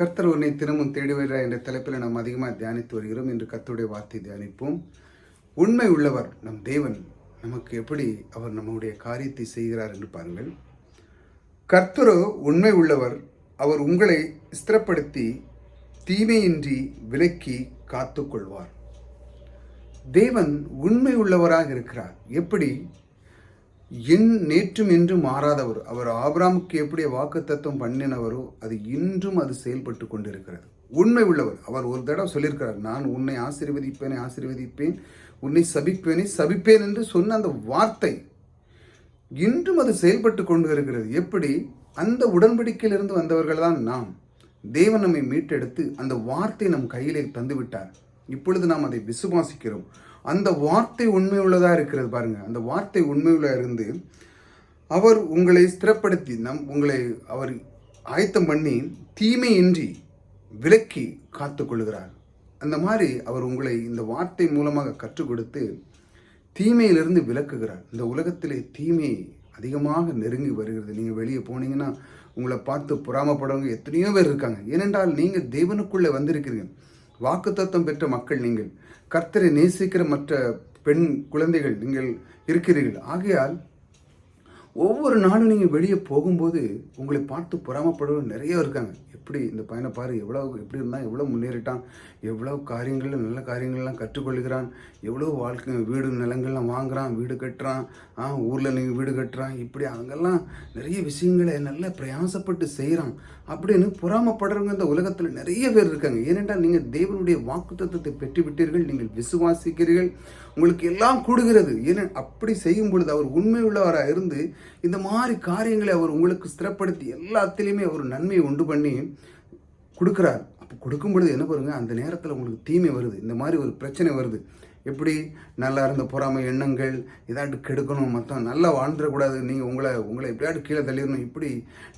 கர்த்தர் உன்னை தினமும் தேடி வருகிறார் என்ற தலைப்பில் நாம் அதிகமாக தியானித்து வருகிறோம். என்று கர்த்தருடைய வார்த்தை தியானிப்போம். உண்மை உள்ளவர் நம் தேவன். நமக்கு எப்படி அவர் நம்முடைய காரியத்தை செய்கிறார் என்று பாருங்கள். கர்த்தரோ உண்மை உள்ளவர். அவர் உங்களை ஸ்திரப்படுத்தி தீமையின்றி விலக்கி காத்துக்கொள்வார். தேவன் உண்மை உள்ளவராக இருக்கிறார். எப்படி? என் நேற்றும் என்றும் மாறாதவர். அவர் ஆபிராமுக்கு எப்படி வாக்கு தத்துவம் பண்ணினவரோ அது இன்றும் அது செயல்பட்டு கொண்டிருக்கிறது. உண்மை உள்ளவர். அவர் ஒரு தடவை சொல்லியிருக்கிறார் நான் உன்னை ஆசீர்வதிப்பேனே ஆசீர்வதிப்பேன். உன்னை சபிப்பேனே சபிப்பேன் என்று சொன்ன அந்த வார்த்தை இன்றும் அது செயல்பட்டு கொண்டு இருக்கிறது எப்படி? அந்த உடன்படிக்கையிலிருந்து வந்தவர்கள் தான் நாம். தேவன் நம்மை மீட்டெடுத்து அந்த வார்த்தை நம் கையிலே தந்துவிட்டார். இப்பொழுது நாம் அதை விசுவாசிக்கிறோம். அந்த வார்த்தை உண்மையுள்ளதாக இருக்கிறது பாருங்க. அந்த வார்த்தை உண்மையுள்ள இருந்து அவர் உங்களை ஸ்திரப்படுத்தி நம் உங்களை அவர் ஆயத்தம் பண்ணி தீமையின்றி விலக்கி காத்துக்கொள்கிறார். அந்த மாதிரி அவர் உங்களை இந்த வார்த்தை மூலமாக கற்றுக் கொடுத்து தீமையிலிருந்து விலக்குகிறார். இந்த உலகத்திலே தீமை அதிகமாக நெருங்கி வருகிறது. நீங்கள் வெளியே போனீங்கன்னா உங்களை பார்த்து பொறாமப்படுறவங்க எத்தனையோ பேர் இருக்காங்க. ஏனென்றால் நீங்கள் தேவனுக்குள்ளே வந்திருக்கிறீங்க வாக்குத்தத்தம் பெற்ற மக்கள் நீங்கள். கர்த்தரை நேசிக்கிற மற்ற பெண் குழந்தைகள் நீங்கள் இருக்கிறீர்கள். ஆகையால் ஒவ்வொரு நாளும் நீங்கள் வெளியே போகும்போது உங்களை பார்த்து பொறாமப்படுவது நிறைய இருக்காங்க. எப்படி இந்த பையனை பாரு எவ்வளோ எப்படி இருந்தால் எவ்வளோ முன்னேறிட்டான் எவ்வளோ காரியங்களில் நல்ல காரியங்கள்லாம் கற்றுக்கொள்கிறான் எவ்வளோ வாழ்க்கை வீடு நிலங்கள்லாம் வாங்குகிறான் வீடு கட்டுறான் ஆ ஊரில் நீங்கள் வீடு கட்டுறான் இப்படி அங்கெல்லாம் நிறைய விஷயங்களை நல்லா பிரயாசப்பட்டு செய்கிறான் அப்படின்னு பொறாமப்படுறவங்க இந்த உலகத்தில் நிறைய பேர் இருக்காங்க. ஏனென்றால் நீங்கள் தேவனுடைய வாக்கு பெற்று விட்டீர்கள் நீங்கள் விசுவாசிக்கிறீர்கள் உங்களுக்கு எல்லாம் கூடுகிறது. ஏன்னா அப்படி செய்யும் பொழுது அவர் உண்மை உள்ளவராக இருந்து இந்த மாதிரி காரியங்களை அவர் உங்களுக்கு ஸ்திரப்படுத்தி எல்லாத்துலேயுமே அவர் நன்மையை உண்டு பண்ணி கொடுக்குறார். அப்போ கொடுக்கும் பொழுது என்ன பாருங்கள் அந்த நேரத்தில் உங்களுக்கு தீமை வருது. இந்த மாதிரி ஒரு பிரச்சனை வருது. எப்படி? நல்லா இருந்த பொறாமை எண்ணங்கள் ஏதாட்டு கெடுக்கணும் மொத்தம் நல்லா வாழ்ந்துடக்கூடாது. நீங்கள் உங்களை உங்களை எப்படியாட்டு கீழே தள்ளிடணும். இப்படி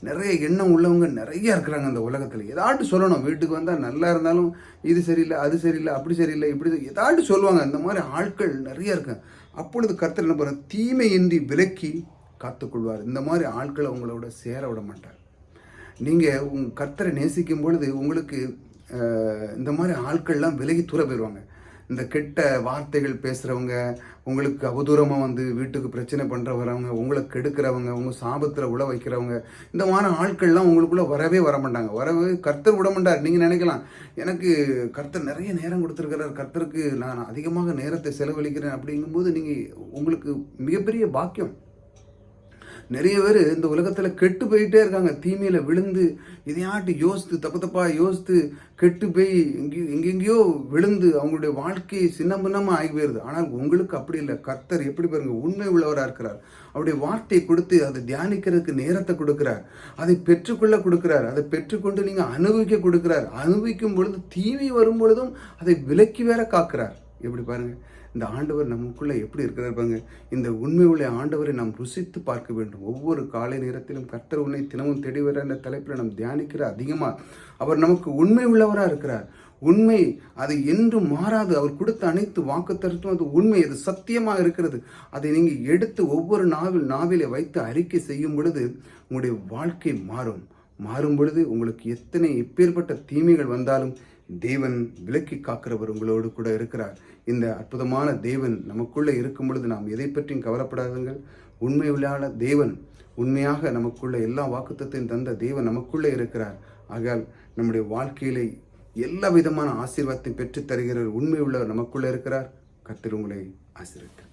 நிறைய எண்ணம் உள்ளவங்க நிறைய இருக்கிறாங்க அந்த உலகத்தில். ஏதாட்டு சொல்லணும். வீட்டுக்கு வந்தால் நல்லா இருந்தாலும் இது சரியில்லை அது சரியில்லை அப்படி சரியில்லை இப்படி ஏதாட்டு சொல்லுவாங்க. இந்த மாதிரி ஆட்கள் நிறைய இருக்கு அப்பொழுது கருத்தில் என்ன பண்ணுற தீமையின்றி விலக்கி காத்துக்கொள்வார். இந்த மாதிரி ஆட்களை உங்களோட சேர விட மாட்டார். நீங்கள் உங் கர்த்தரை நேசிக்கும் பொழுது உங்களுக்கு இந்த மாதிரி ஆட்கள்லாம் விலகி தூர போயிடுவாங்க இந்த கெட்ட வார்த்தைகள் பேசுகிறவங்க உங்களுக்கு அவதூறமாக வந்து வீட்டுக்கு பிரச்சனை பண்ணுற வரவங்க உங்களை கெடுக்கிறவங்க உங்கள் சாபத்தில் உழ வைக்கிறவங்க இந்த மாதிரி ஆட்கள்லாம் உங்களுக்குள்ளே வரவே வர மாட்டாங்க. வரவே கர்த்தர் விட மாட்டார். நீங்கள் நினைக்கலாம் எனக்கு கர்த்தர் நிறைய நேரம் கொடுத்துருக்கிறார். கர்த்தருக்கு நான் அதிகமாக நேரத்தை செலவழிக்கிறேன் அப்படிங்கும்போது நீங்கள் உங்களுக்கு மிகப்பெரிய பாக்கியம். நிறைய பேர் இந்த உலகத்தில் கெட்டு போயிட்டே இருக்காங்க. தீமையில் விழுந்து இதையாட்டி யோசித்து தப்பு தப்பாக யோசித்து கெட்டு போய் எங்கேயோ எங்கெங்கேயோ விழுந்து அவங்களுடைய வாழ்க்கையை சின்ன பின்னமாக ஆகி போயிருது. ஆனால் உங்களுக்கு அப்படி இல்லை. கர்த்தர் எப்படி பாருங்க உண்மை உள்ளவராக இருக்கிறார். அவருடைய வார்த்தையை கொடுத்து அதை தியானிக்கிறதுக்கு நேரத்தை கொடுக்கிறார். அதை பெற்றுக்கொள்ள கொடுக்கிறார். அதை பெற்றுக்கொண்டு நீங்கள் அனுபவிக்க கொடுக்கிறார். அனுபவிக்கும் பொழுது தீமை வரும் பொழுதும் அதை விலக்கி வேற காக்கிறார். எப்படி பாருங்கள் இந்த ஆண்டவர் நமக்குள்ளே எப்படி இருக்கிறார் பாருங்க. இந்த உண்மை உள்ள ஆண்டவரை நாம் ருசித்து பார்க்க வேண்டும். ஒவ்வொரு காலை நேரத்திலும் கர்த்தர் உன்னை தினமும் தேடிவர என்ற தலைப்பில் நாம் தியானிக்கிற அதிகமாக அவர் நமக்கு உண்மை உள்ளவராக இருக்கிறார். உண்மை அது என்றும் மாறாது. அவர் கொடுத்த அனைத்து வாக்குத்தரத்தும் அது உண்மை. அது சத்தியமாக இருக்கிறது. அதை நீங்கள் எடுத்து ஒவ்வொரு நாவில் நாவிலே வைத்து அறிக்கை செய்யும் பொழுது உங்களுடைய வாழ்க்கை மாறும். மாறும் பொழுது உங்களுக்கு எத்தனை எப்பேற்பட்ட தீமைகள் வந்தாலும் தேவன் விலக்கி காக்கிறவர் உங்களோடு கூட இருக்கிறார். இந்த அற்புதமான தேவன் நமக்குள்ளே இருக்கும் பொழுது நாம் எதை பற்றியும் கவலைப்படாதுங்கள் உண்மை தேவன் உண்மையாக நமக்குள்ள எல்லா வாக்குத்தையும் தந்த தேவன் நமக்குள்ளே இருக்கிறார். ஆகால் நம்முடைய வாழ்க்கையிலே எல்லா விதமான ஆசீர்வாதத்தையும் பெற்றுத் தருகிறவர் உண்மையுள்ளவர் நமக்குள்ளே இருக்கிறார். கத்திர உங்களை ஆசீர்வதிக்கிறார்